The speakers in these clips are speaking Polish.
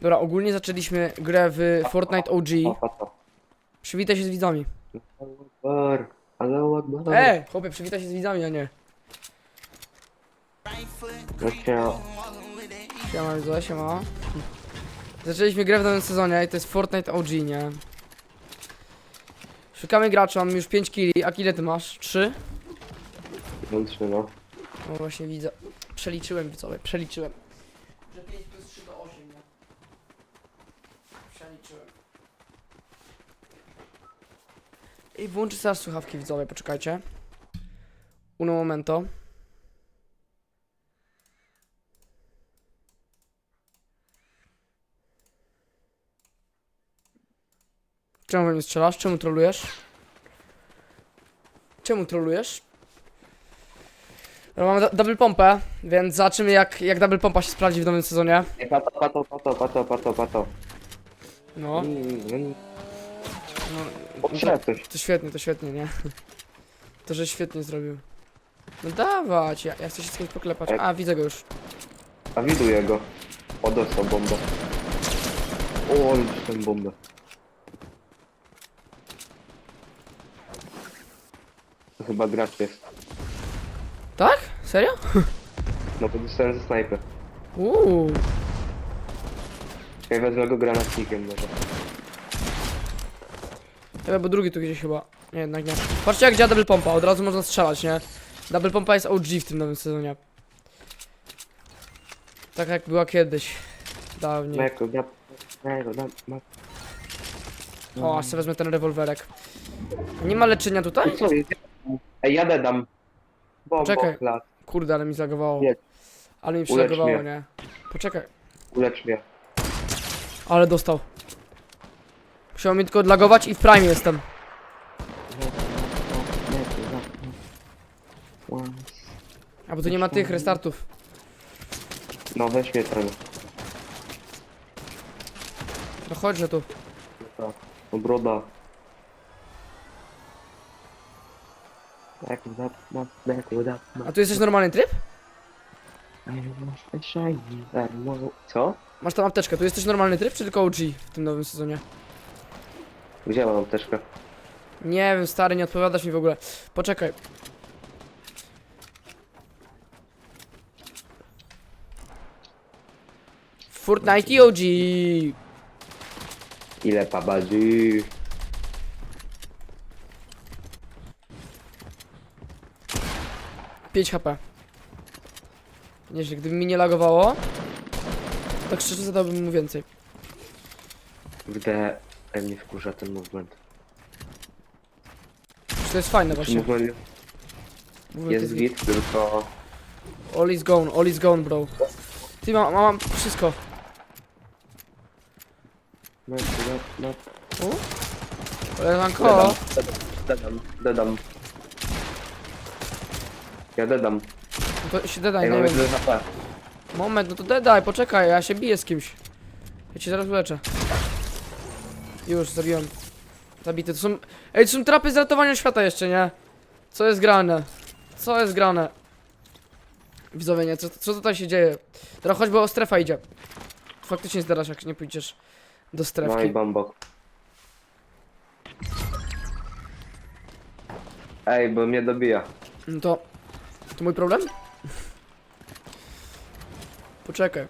Dobra, ogólnie zaczęliśmy grę w Fortnite OG. Przywitaj się z widzami. Akbar. Ej, chłopie, przywitaj się z widzami, a nie. No Siema, widzowie, siema. Zaczęliśmy grę w nowym sezonie i to jest Fortnite OG, nie? Szukamy gracza, mam już 5 killi. A ile ty masz? 3? włączmy no. No właśnie widzę. Przeliczyłem widzowie, przeliczyłem. Że 5 plus 3 to 8, nie? Przeliczyłem. I włączę teraz słuchawki widzowie, poczekajcie. Uno momento. Czemu mnie strzelasz? Czemu trolujesz? Czemu trolujesz? Dobra, mamy double pompę, więc zobaczymy jak, jak double pompa się sprawdzi w nowym sezonie. Pato, pato, pato, pato, pato, pato. No, Mm, no to, coś. to świetnie, to świetnie, nie? To, że świetnie zrobił. No dawać, ja, ja chcę się z kimś poklepać. A, widzę go już. A widuję go. O, dostał bombę. O, ale dostałem bombę. To chyba gracz jest. Tak? Serio? No bo dostałem ze snajpy. Uuu. Czekaj, wezmę go granatnikiem może. Chyba, bo drugi tu gdzieś chyba. Nie, jednak nie. Patrzcie jak działa double pompa, od razu można strzelać, nie? Double pompa jest OG w tym nowym sezonie. Tak jak była kiedyś. Dawniej. Meko, da, meko, da, ma. O, aż sobie wezmę ten rewolwerek. Nie ma leczenia tutaj? I co jest? Ej, jadę dam. Bombo, Czekaj. klas. Kurde, ale mi zlagowało. Jedź. Ale mi Ulecz mnie. nie? Poczekaj. Ulecz mnie. Ale dostał. Musiał mi tylko odlagować i w prime jestem. A bo tu nie ma tych restartów. No weź mnie ten. No chodźże tu. No broda. Meko, da, ma, meko, da, ma. A tu jesteś normalny tryb? Co? Masz tam apteczkę. Tu jesteś normalny tryb, czy tylko OG w tym nowym sezonie? Gdzie mam apteczkę? Nie wiem, stary, nie odpowiadasz mi w ogóle. Poczekaj. Fortnite i OG. Ile babadzi? Pięć HP. Nieźle, gdyby mi nie lagowało, tak szczerze zadałbym mu więcej. Gdy e, mnie wkurza ten movement. Czy to jest fajne Czy właśnie. movement jest jest git, tylko... All is gone, all is gone, bro. Ty mam, mam wszystko. No, no, no. Koleżanko, Dedam, dedam. Ja dedam. no to się dodaj, Ej, nie mamy wiem. tyle HP. Moment, no to dodaj, poczekaj, ja się biję z kimś. Ja cię zaraz uleczę. Już, zabiłem. Zabity, to są... Ej, to są trapy z ratowania świata jeszcze, nie? Co jest grane? Co jest grane? Widzowie, nie? Co, co tutaj się dzieje? Teraz choćby o strefa idzie. Faktycznie zdarasz, jak nie pójdziesz do No i strefki. bombok. Ej, bo mnie dobija. No to... To mój problem? Poczekaj.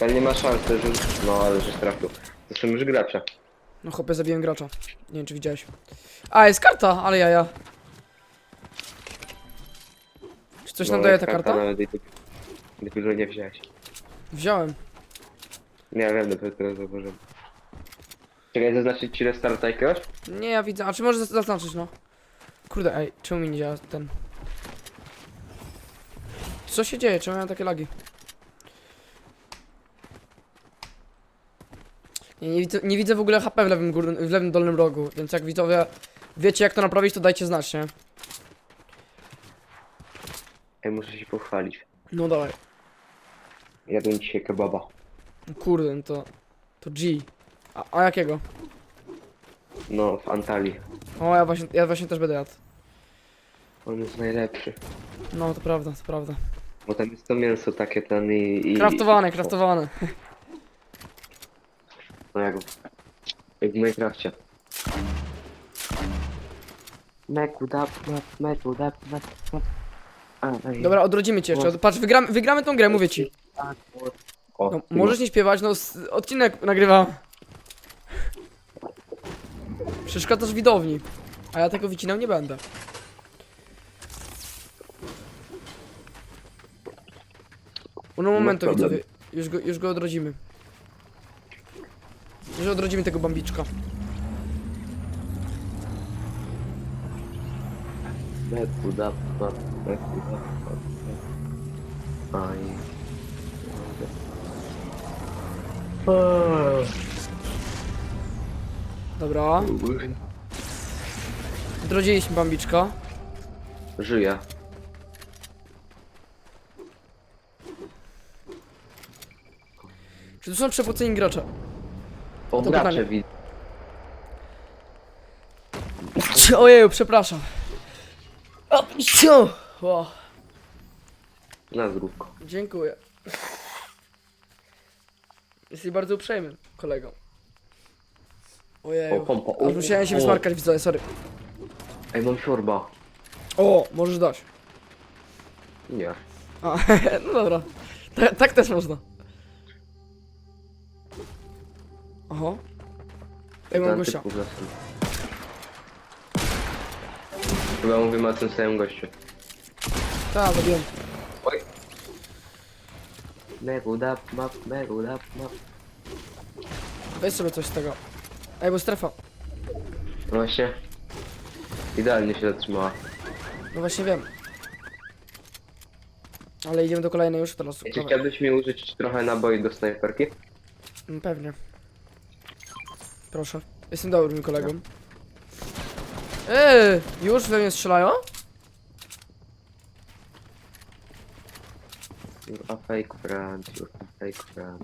Ale nie ma szansy, że... No, ale że trafił. To są już gracze. No chłopie, zabiłem gracza. Nie wiem, czy widziałeś. A, jest karta, ale jaja. Czy coś nam No, daje jest ta karta? Nawet i. Ty że nie wziąłeś. Wziąłem. Nie wiem, dopiero teraz zauważyłem. Czekaj, zaznaczyć ci restarta jakiegoś? Nie, ja widzę. A czy możesz zaznaczyć, no? Kurde, ej, czemu mi nie działa ten... Co się dzieje? Czemu ja mam takie lagi? Nie, nie, widzę, nie widzę w ogóle HP w lewym, górnym, w lewym dolnym rogu, więc jak widzowie wiecie jak to naprawić, to dajcie znać, nie? Ej, muszę się pochwalić. No dawaj. Jadłem dzisiaj kebaba. Kurde, no to... To G. A, a jakiego? No, w Antalii. O, ja właśnie, ja właśnie też będę jadł. On jest najlepszy. No, to prawda, to prawda. Bo tam jest to mięso takie ten i... i Kraftowane, i- kraftowane. No jak, jak w Minecrafcie. Meku da, meku da, Dobra, odrodzimy cię jeszcze. Patrz, wygramy, wygramy tą grę, mówię ci. O, No, możesz nie śpiewać, no s- odcinek nagrywam. Przeszkadzasz widowni. A ja tego wycinał nie będę. Uno momento problem. widzowie. Już go, już go odrodzimy. Już odrodzimy tego bambiczka. Da, da, Aj. Dobra. Odrodziliśmy bambiczka. Żyje. Czy tu są przepłaceni gracze? O, To gracze pytanie. widzę. Ojeju, przepraszam. O, ciu. Ło, Na zdrówko. dziękuję. Jesteś bardzo uprzejmym kolegą. O, Ojeju. pompa. O, Aż musiałem się o. wysmarkać, widzowie, sorry. Ej, mam siorba. O, możesz dać. Nie. A, no dobra. Ta, tak też można. Oho. Ej, mam gościa. typ w lasu. Chyba mówimy o tym samym gościu. Tak, zabiłem. Oj. Meku da, map, meku da, map. Weź sobie coś z tego. Ej, bo strefa. No właśnie. Idealnie się zatrzymała. No właśnie wiem. Ale idziemy do kolejnej już teraz. Czy Dawaj. chciałbyś mi użyć trochę naboi do snajperki? Mm, Pewnie. Proszę. Jestem dobrym kolegą. Eee, już we mnie strzelają? You're a fake friend, you're a fake friend.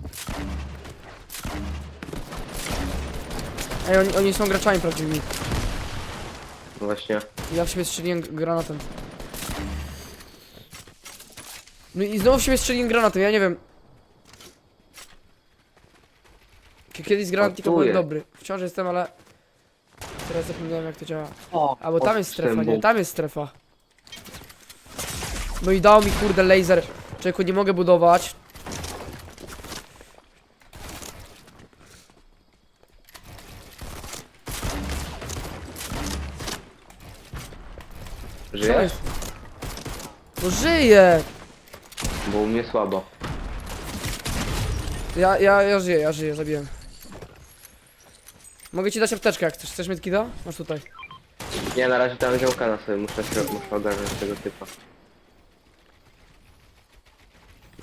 Ej, oni, oni są graczami prawdziwymi. No właśnie. Ja w siebie strzeliłem granatem. No i znowu w siebie strzeliłem granatem, ja nie wiem. Kiedyś z granatika byłem Żartuję. dobry. Wciąż jestem, ale... Teraz zapomniałem jak to działa. O, A bo tam jest strefa, nie? Tam jest strefa. No i dał mi kurde laser. Człowieku, nie mogę budować. Co Żyjesz? jest? No żyję! Bo u mnie słabo. Ja, ja, ja żyję, ja żyję, zabiłem. Mogę ci dać apteczkę jak chcesz. Chcesz mieć kida? Masz tutaj. Nie, na razie tam działka na sobie, muszę, się, muszę ogarnąć tego typa.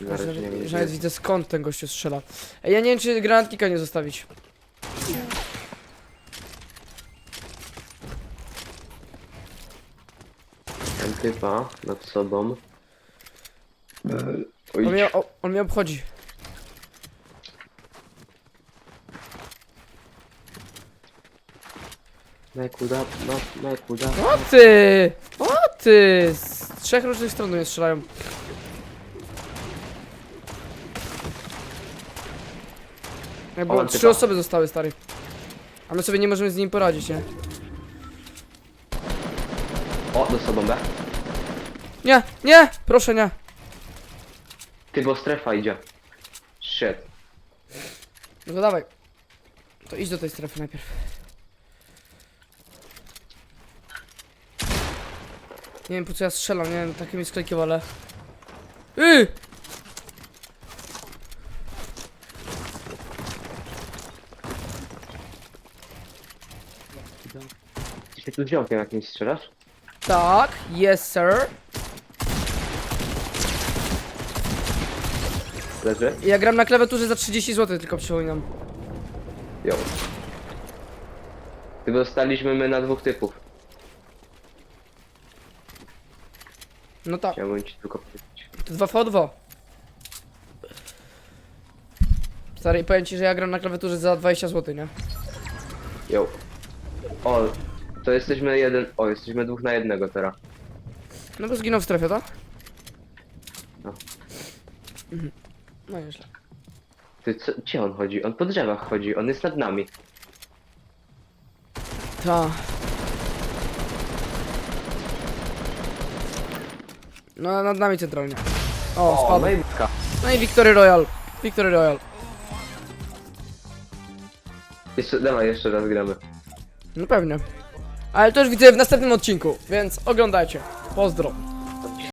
Na razie nie wiem. nawet widzę skąd ten gościu strzela. Ej, ja nie wiem czy granatnika nie zostawić. Mam typa nad sobą. On Oj, mnie, o, on mnie obchodzi. Mekuda, no, mekuda. O ty! O ty! Z trzech różnych stron mnie strzelają. Ej, bo trzy typa. osoby zostały, stary. A my sobie nie możemy z nim poradzić, nie? O, do sobą, B. Nie, nie! Proszę, nie. Ty, bo strefa idzie. Shit. No to dawaj. To idź do tej strefy najpierw. Nie wiem po co ja strzelam, nie wiem, takie mi sklekiwał, ale... Yy! Ty się tu ziomkiem jakimś strzelasz? Tak, yes sir. Leży? Ja gram na klawiaturze za 30 zł, tylko przypominam. Jo. Ty dostaliśmy my na dwóch typów. No tak, Chciałbym ci tylko powiedzieć. to 2v2. Stary, powiem ci, że ja gram na klawiaturze za 20 zł, nie? Jo. O, to jesteśmy jeden. O, jesteśmy dwóch na jednego teraz. No bo zginął w strefie, tak? No. No nieźle. Ty, co, gdzie on chodzi? On po drzewach chodzi, on jest nad nami. Ta. No, nad nami centralnie. O, O, spadł. No i Victory Royal. Victory Royal. Jeszcze, dawaj, jeszcze raz gramy. No pewnie. Ale to już widzę w następnym odcinku, więc oglądajcie. Pozdro.